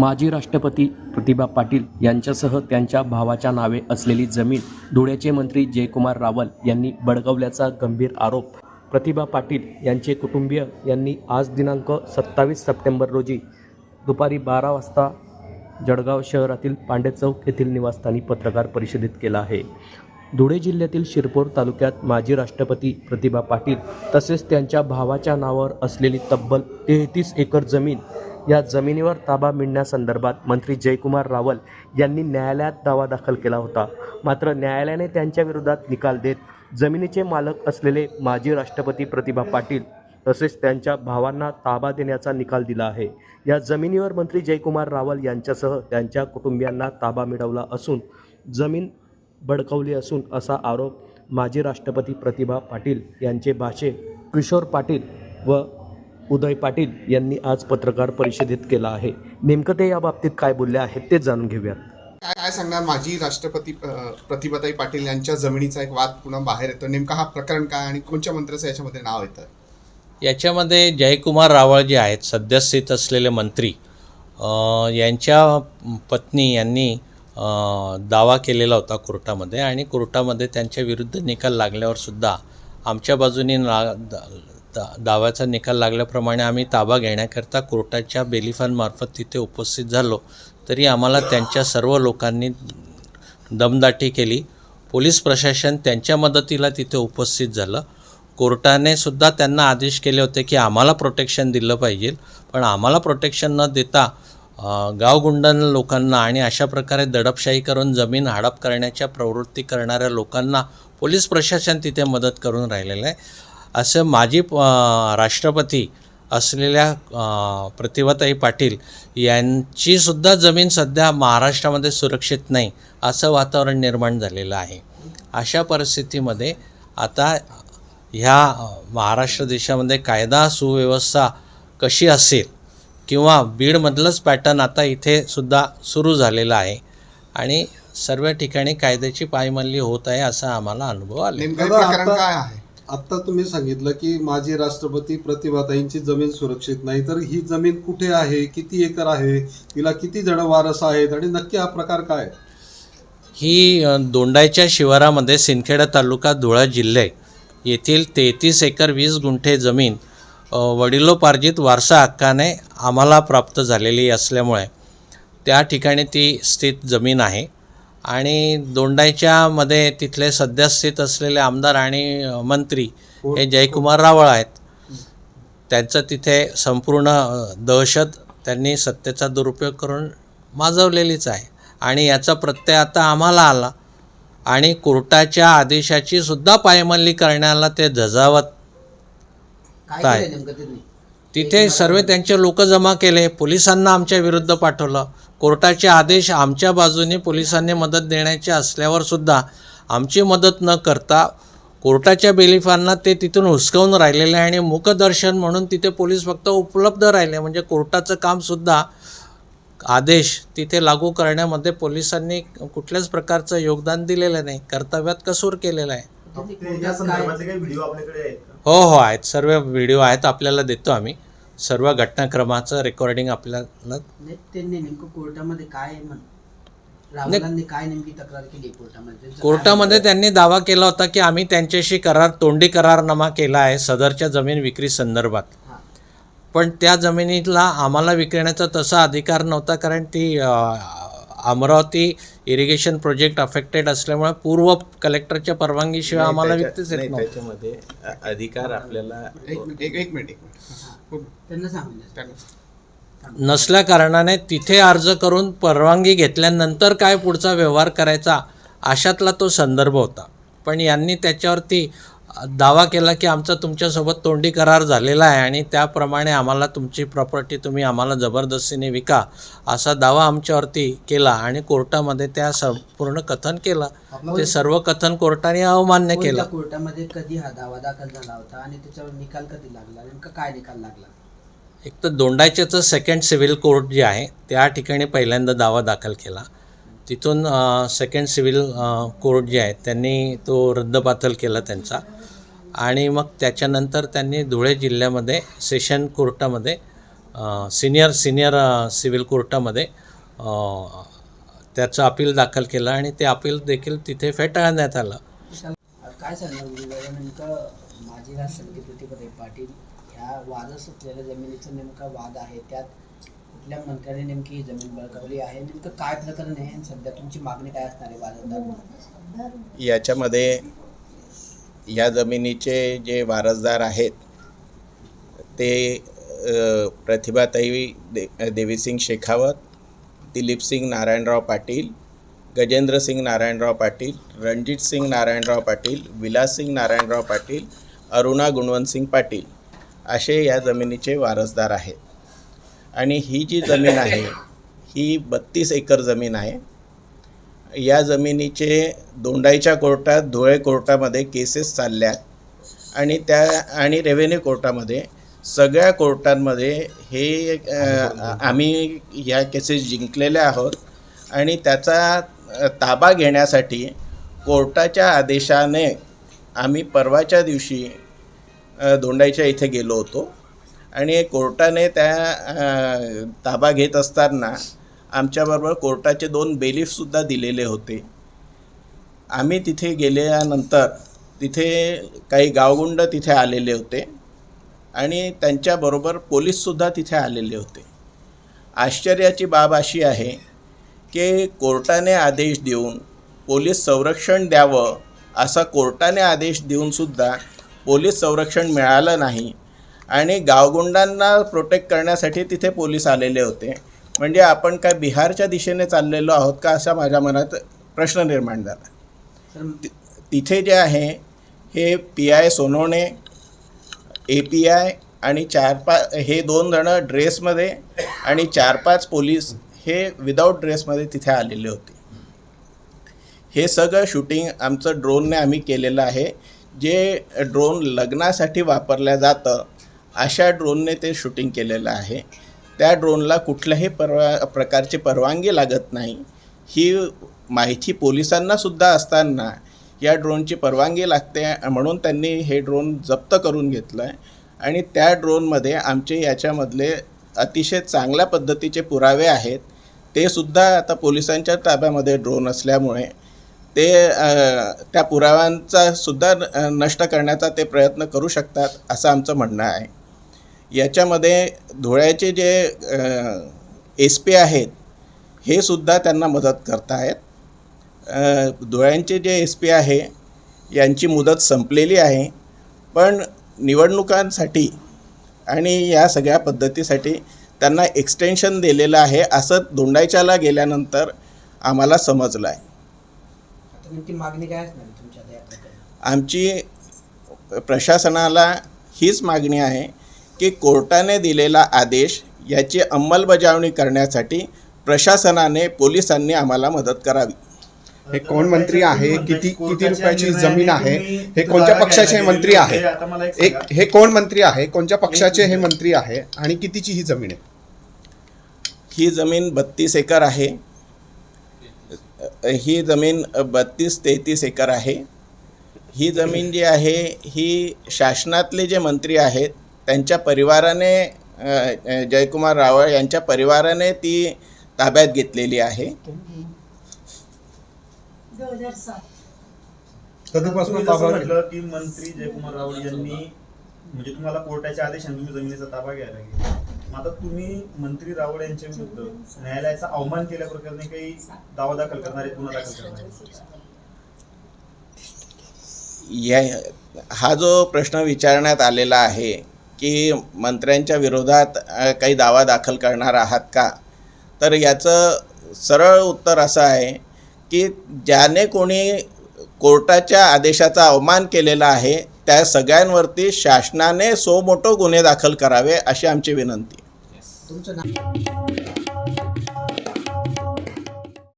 माजी राष्ट्रपती प्रतिभा पाटील यांच्यासह त्यांच्या भावाच्या नावे असलेली जमीन धुळ्याचे मंत्री जयकुमार रावल यांनी बडगवल्याचा गंभीर आरोप प्रतिभा पाटील यांचे कुटुंबीय यांनी आज दिनांक सत्तावीस सप्टेंबर रोजी दुपारी बारा वाजता जळगाव शहरातील पांडे चौक येथील निवासस्थानी पत्रकार परिषदेत केला आहे. धुळे जिल्ह्यातील शिरपूर तालुक्यात माजी राष्ट्रपती प्रतिभा पाटील तसेच त्यांच्या भावाच्या नावावर असलेली तब्बल तेहतीस एकर जमीन या जमिनीवर ताबा मिळण्यासंदर्भात मंत्री जयकुमार रावल यांनी न्यायालयात दावा दाखल केला होता. मात्र न्यायालयाने त्यांच्या विरोधात निकाल देत जमिनीचे मालक असलेले माजी राष्ट्रपती प्रतिभा पाटील तसेच त्यांच्या भावांना ताबा देण्याचा निकाल दिला आहे. या जमिनीवर मंत्री जयकुमार रावल यांच्यासह त्यांच्या कुटुंबियांना ताबा मिळवला असून जमीन भडकवली असून असा आरोप माजी राष्ट्रपती प्रतिभा पाटील यांचे भाषे किशोर पाटील व उदय पाटील यांनी आज पत्रकार परिषदेत केला आहे. नेमकं ते या बाबतीत काय बोलले आहेत ते जाणून घेऊयात. काय काय सांगणार? माजी राष्ट्रपती प्रतिभाताई पाटील यांच्या जमिनीचा एक वाद पुन्हा बाहेर येतो. नेमका हा प्रकरण काय आणि कोणत्या मंत्र्याचं याच्यामध्ये नाव येतं? याच्यामध्ये जयकुमार रावळ जे आहेत सद्यस्थित असलेले मंत्री यांच्या पत्नी यांनी दावा केलेला होता कोर्टामध्ये आणि कोर्टामध्ये त्यांच्या विरुद्ध निकाल लागल्यावरसुद्धा आमच्या बाजूने ना दा- दाव्याचा निकाल लागल्याप्रमाणे आम्ही ताबा घेण्याकरता कोर्टाच्या बेलिफांमार्फत तिथे उपस्थित झालो तरी आम्हाला त्यांच्या सर्व लोकांनी दमदाटी केली. पोलीस प्रशासन त्यांच्या मदतीला तिथे उपस्थित झालं. कोर्टाने सुद्धा त्यांना आदेश केले होते की आम्हाला प्रोटेक्शन दिलं पाहिजे. पण आम्हाला प्रोटेक्शन न देता गावगुंडांना लोकांना आणि अशा प्रकारे दडपशाही करून जमीन हडप करण्याच्या प्रवृत्ती करणाऱ्या लोकांना पोलीस प्रशासन तिथे मदत करून राहिलेलं आहे. असं माजी राष्ट्रपती असलेल्या प्रतिभाताई पाटील यांची सुद्धा जमीन सध्या महाराष्ट्रामध्ये सुरक्षित नाही असं वातावरण निर्माण झालेलं आहे. अशा परिस्थितीमध्ये आता ह्या महाराष्ट्र देशामध्ये कायदा सुव्यवस्था कशी असेल किंवा बीडमधलंच पॅटर्न आता इथे सुद्धा सुरू झालेलं आहे आणि सर्व ठिकाणी कायद्याची पायमल्ली होत आहे असा आम्हाला अनुभव आला. नेमकं हे दादा, प्रकरण आता- काय आहे? आता तुम्ही सांगितलं की माजी राष्ट्रपती प्रतिभाताईंची जमीन सुरक्षित नाही तर ही जमीन कुठे आहे? किती एकर आहे? तिला किती जण वारस आहेत? आणि नक्की हा प्रकार काय आहे? ही अ, दोंडाईच्या शिवारामध्ये सिंदखेडा तालुका धुळा जिल्हे येथील तेहतीस एकर वीस गुंठे जमीन वडिलोपार्जित वारसा हक्काने आम्हाला प्राप्त झालेली असल्यामुळे त्या ठिकाणी ती स्थित जमीन आहे. आणि दोंडाईच्यामध्ये तिथले सध्यास्थित असलेले आमदार आणि मंत्री हे जयकुमार रावळ आहेत. त्यांचं तिथे संपूर्ण दहशत त्यांनी सत्तेचा दुरुपयोग करून माजवलेलीच आहे. आणि याचा प्रत्यय आता आम्हाला आला. आणि कोर्टाच्या आदेशाची सुद्धा पायमल्ली करण्याला ते झजावत नेमकं त्यांनी तिथे सर्व त्यांचे लोक जमा केले. पोलिसांना आमच्या विरुद्ध पाठवलं. कोर्टाचे आदेश आमच्या बाजूने पोलिसांनी मदत देण्याचे असल्यावर सुद्धा आमची मदत न करता कोर्टाच्या बेलिफांना ते तिथून हुसकावून राहिलेले आहे आणि मुखदर्शन म्हणून तिथे पोलीस फक्त उपलब्ध राहिले. म्हणजे कोर्टाचं कामसुद्धा आदेश तिथे लागू करण्यामध्ये पोलिसांनी कुठल्याच प्रकारचं योगदान दिलेलं नाही. कर्तव्यात कसूर केलेला आहे. हो हो आहेत. सर्व व्हिडिओ आहेत आपल्याला देतो आम्ही. सर्व घटनाक्रमाचं रेकॉर्डिंग आपल्याला नाही, त्यांनी नेमकं कोर्टामध्ये काय काय नेमकी तक्रार केली कोर्टामध्ये? कोर्टामध्ये त्यांनी दावा केला होता की आम्ही त्यांच्याशी करार तोंडी करारनामा केला आहे सदरच्या जमीन विक्री संदर्भात. पण त्या जमिनीला आम्हाला विकण्याचा तसा अधिकार नव्हता कारण ती अमरावती इरिगेशन प्रोजेक्ट अफेक्टेड असल्यामुळे पूर्व कलेक्टरच्या परवानगीशिवाय आम्हाला विकतेच येत त्याच्यामध्ये अधिकार आपल्याला एक मिनिट. त्यांना- नसल्या कारणाने तिथे अर्ज करून परवानगी घेतल्यानंतर काय पुढचा व्यवहार करायचा अशातला तो संदर्भ होता. पण यांनी त्याच्यावरती दावा केला की आमचा तुमच्यासोबत तोंडी करार झालेला आहे आणि त्याप्रमाणे आम्हाला तुमची प्रॉपर्टी तुम्ही आम्हाला जबरदस्तीने विका असा दावा आमच्यावरती केला आणि कोर्टामध्ये त्या संपूर्ण कथन केलं. ते सर्व कथन कोर्टाने अवमान्य केलं. कोर्टामध्ये कधी हा दावा दाखल झाला होता आणि त्याच्यावर निकाल कधी लागला? नेमका काय निकाल लागला? एक तर दोंडाच्याचं सेकंड सिव्हिल कोर्ट जे आहे त्या ठिकाणी पहिल्यांदा दावा दाखल केला. तिथून सेकंड सिव्हिल कोर्ट जे आहे त्यांनी तो रद्दबातल केला त्यांचा. आणि मग त्याच्यानंतर त्यांनी धुळे जिल्ह्यामध्ये सेशन कोर्टामध्ये सिनियर सिनियर सिव्हिल कोर्टामध्ये त्याचं अपील दाखल केलं आणि ते अपील देखील तिथे फेटाळण्यात आलं. काय सांगणार गुरुदादा नेमकं प्रतिपदे पाटील. ह्या वादच असलेल्या जमिनीचा नेमका वाद आहे. त्यात कुठल्या मंत्र्याने नेमकी ही जमीन बळकावली आहे? नेमकं काय प्रकरण आहे? आणि सध्या तुमची मागणी काय असणार आहे? याच्यामध्ये या जमिनीचे जे वारसदार आहेत ते प्रतिभाताई दे देवीसिंग शेखावत दिलीपसिंग नारायणराव पाटील गजेंद्रसिंग नारायणराव पाटील रणजितसिंग नारायणराव पाटील विलाससिंग नारायणराव पाटील अरुणा गुणवंतसिंग पाटील असे या जमिनीचे वारसदार आहेत. आणि ही जी जमीन आहे ही बत्तीस एकर जमीन आहे. या जमिनीचे दोंडाईच्या कोर्टात धुळे कोर्टामध्ये केसेस चालल्यात. आणि त्या आणि रेव्हेन्यू कोर्टामध्ये सगळ्या कोर्टांमध्ये हे आम्ही या केसेस जिंकलेल्या आहोत. आणि त्याचा ताबा घेण्यासाठी कोर्टाच्या आदेशाने आम्ही परवाच्या दिवशी दोंडाईच्या इथे गेलो होतो. आणि कोर्टाने त्या ताबा घेत असताना आमच्याबरोबर कोर्टाचे दोन बेलीफसुद्धा दिलेले होते. आम्ही तिथे गेल्यानंतर तिथे काही गावगुंड तिथे आलेले होते आणि त्यांच्याबरोबर पोलीससुद्धा तिथे आलेले होते. आश्चर्याची बाब अशी आहे की कोर्टाने आदेश देऊन पोलीस संरक्षण द्यावं असा कोर्टाने आदेश देऊनसुद्धा पोलीस संरक्षण मिळालं नाही आणि गावगुंडांना प्रोटेक्ट करण्यासाठी तिथे पोलीस आलेले होते. म्हणजे आपण काय बिहारच्या दिशेने चाललेलो आहोत का असा माझ्या मनात प्रश्न निर्माण झाला. तिथे जे आहे हे P I Sonawane A P I आणि चार पाच हे दोन जणं ड्रेसमध्ये आणि चार पाच पोलीस हे विदाऊट ड्रेसमध्ये तिथे आलेले होते. हे सगळं शूटिंग आमचं ड्रोनने आम्ही केलेलं आहे. जे ड्रोन लग्नासाठी वापरल्या जातं अशा ड्रोनने ते शूटिंग केलेलं आहे. त्या ड्रोनला कुठल्याही परवा प्रकारची परवानगी लागत नाही. ही माहिती पोलिसांनासुद्धा असताना या ड्रोनची परवानगी लागते म्हणून त्यांनी हे ड्रोन जप्त करून घेतलं आहे आणि त्या ड्रोनमध्ये आमचे याच्यामधले अतिशय चांगल्या पद्धतीचे पुरावे आहेत. ते सुद्धा आता पोलिसांच्या ताब्यामध्ये ड्रोन असल्यामुळे ते त्या पुराव्यांचा सुद्धा नष्ट करण्याचा ते प्रयत्न करू शकतात असं आमचं म्हणणं आहे. याच्यामध्ये धुळ्याचे जे एस पी आहेत हे सुद्धा त्यांना मदत करत आहेत धुळ्यांचे जे एस पी आहे यांची मुदत संपलेली आहे. पण निवडणुकांसाठी आणि या सगळ्या पद्धतीसाठी त्यांना एक्सटेन्शन दिलेलं आहे असं दोंडाईच्याला गेल्यानंतर आम्हाला समजलं आहे मागणी काय असणार आमची प्रशासनाला हीच मागणी आहे की कोर्टाने दिलेला आदेश याची अंमलबजावणी करण्यासाठी प्रशासनाने पोलिसांनी आम्हाला मदत करावी. हे कोण मंत्री आहे? किती किती रुपयाची जमीन आहे? हे कोणत्या पक्षाचे मंत्री आहे? एक हे कोण मंत्री आहे? कोणत्या पक्षाचे हे मंत्री आहे? आणि कितीची ही जमीन आहे? ही जमीन बत्तीस एकर आहे. ही जमीन बत्तीस तेहतीस एकर आहे. ही जमीन जी आहे ही शासनातले जे मंत्री आहेत त्यांच्या परिवाराने जयकुमार रावळ यांच्या परिवाराने ती ताब्यात घेतलेली आहे. म्हटलं की मंत्री जयकुमार रावळ यांनी म्हणजे तुम्हाला कोर्टाच्या आदेशाने तुम्ही जमिनीचा ताबा घ्यायला गेले. मग आता तुम्ही मंत्री रावळ यांच्या विरुद्ध न्यायालयाचा अवमान केल्याप्रकरणी काही दावा दाखल करणारे गुन्हा दाखल करणारे या हा जो प्रश्न विचारण्यात आलेला आहे की मंत्र्यांच्या विरोधात काही दावा दाखल करणार आहात का? तर याचं सरळ उत्तर असं आहे की ज्याने कोणी कोर्टाच्या आदेशाचा अवमान केलेला आहे त्या सगळ्यांवरती शासनाने सो मोठो गुन्हे दाखल करावे अशी आमची विनंती. आहे तुमचं